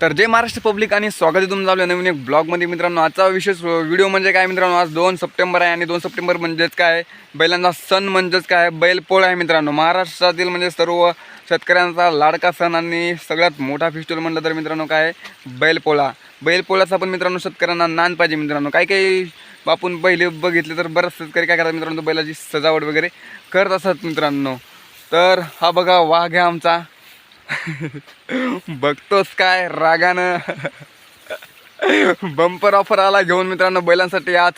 तर जय महाराष्ट्र पब्लिक आणि स्वागत आहे तुमचं आपल्या नवीन एक ब्लॉगमध्ये. मित्रांनो आजचा विशेष व्हिडिओ म्हणजे काय मित्रांनो आज दोन सप्टेंबर आहे आणि दोन सप्टेंबर म्हणजेच काय बैलांचा सण म्हणजेच काय बैलपोळा आहे मित्रांनो. महाराष्ट्रातील म्हणजे सर्व शेतकऱ्यांचा लाडका सण आणि सगळ्यात मोठा फेस्टिवल म्हटलं तर मित्रांनो काय आहे? बैलपोळा. बैलपोळाचा पण मित्रांनो शेतकऱ्यांना नान पाहिजे मित्रांनो. काही काही आपण पहिले बघितले तर बरंच शेतकरी काय करतात मित्रांनो बैलाची सजावट वगैरे करत असतात मित्रांनो. तर हा बघा वाघ आहे आमचा. बघतोस काय रागानं. बंपर ऑफर आला घेऊन मित्रांनो बैलांसाठी आज.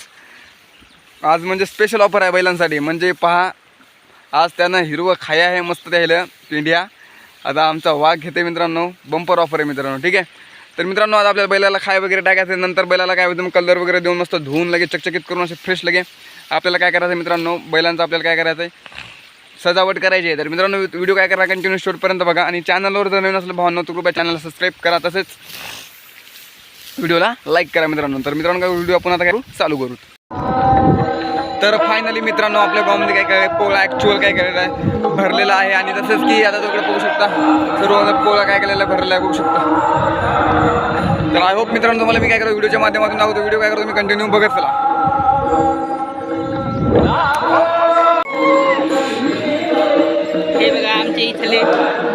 आज म्हणजे स्पेशल ऑफर आहे बैलांसाठी. म्हणजे पहा आज त्यानं हिरवं खाया आहे मस्त द्यायला इंडिया आता आमचा वाघ घेते मित्रांनो बंपर ऑफर आहे मित्रांनो ठीक आहे? तर मित्रांनो आज आपल्याला बैलाला खाय वगैरे टाकायचं आहे. नंतर बैलाला काय होतं कलर वगैरे देऊन मस्त धुवून लगे चकचकीत करून असे फ्रेश लगे आपल्याला काय करायचं आहे मित्रांनो बैलांचं आपल्याला काय करायचं आहे? सजावट करायची आहे. तर मित्रांनो व्हिडिओ काय करा कंटिन्यू शॉर्टपर्यंत बघा. आणि चॅनलवर जर नवीन असलं भावना तर कृपया चॅनलला सबस्क्राईब करा. तसेच व्हिडिओला लाईक करा मित्रांनो. तर मित्रांनो काय व्हिडिओ आपण आता काय करू? चालू करू. तर फायनली मित्रांनो आपल्या गावामध्ये काय काय पोळा ॲक्च्युअल काय केलेला आहे भरलेला आहे. आणि तसंच की आता तिकडे बघू शकता सर्व पोळा काय केलेला आहे भरलेला आहे बघू शकता. तर आय होप मित्रांनो तुम्हाला मी काय करतो व्हिडिओच्या माध्यमातून दाखवतो. व्हिडिओ काय करतो मी कंटिन्यू बघत चला. आमच्या इथले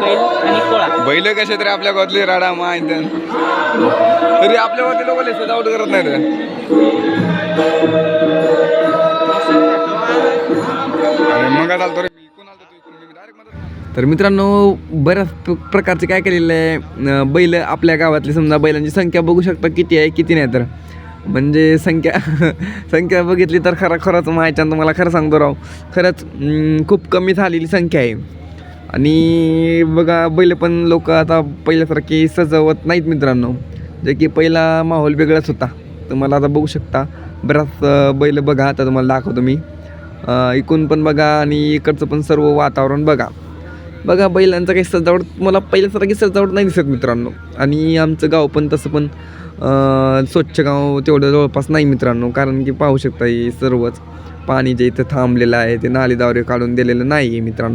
बैल आणि पोळा बैल कसे तरी आपल्या गावातले राडा माहीत तरी आपल्या गावातले लोक सजावट करत नाहीत अरे मग चालतो रे मी. मी तर मित्रांनो बऱ्याच प्रकारचे काय केलेलं आहे बैल आपल्या गावातली. समजा बैलांची संख्या बघू शकता किती आहे किती नाही तर. म्हणजे संख्या संख्या बघितली तर खरं खरंच माहिती तुम्हाला खरं सांगतो राव. खरंच खूप कमी झालेली संख्या आहे. आणि बघा बैल पण लोक आता पहिल्यासारखी सजवत नाहीत मित्रांनो. जे की पहिला माहोल वेगळाच होता. तुम्हाला आता बघू शकता. बराच बैल बघा आता तुम्हाला दाखवतो मी. इकून पण बघा आणि इकडचं पण सर्व वातावरण बघा. बघा बैलांचं काही सजावट मला पहिल्यासारखी सजावट नाही दिसत मित्रांनो. आणि आमचं गाव पण तसं पण स्वच्छ गाव तेवढं जवळपास नाही मित्रांनो. कारण की पाहू शकता हे सर्वच पाणी जे इथं थांबलेलं आहे ते नाली काढून दिलेलं नाही आहे मित्रांनो.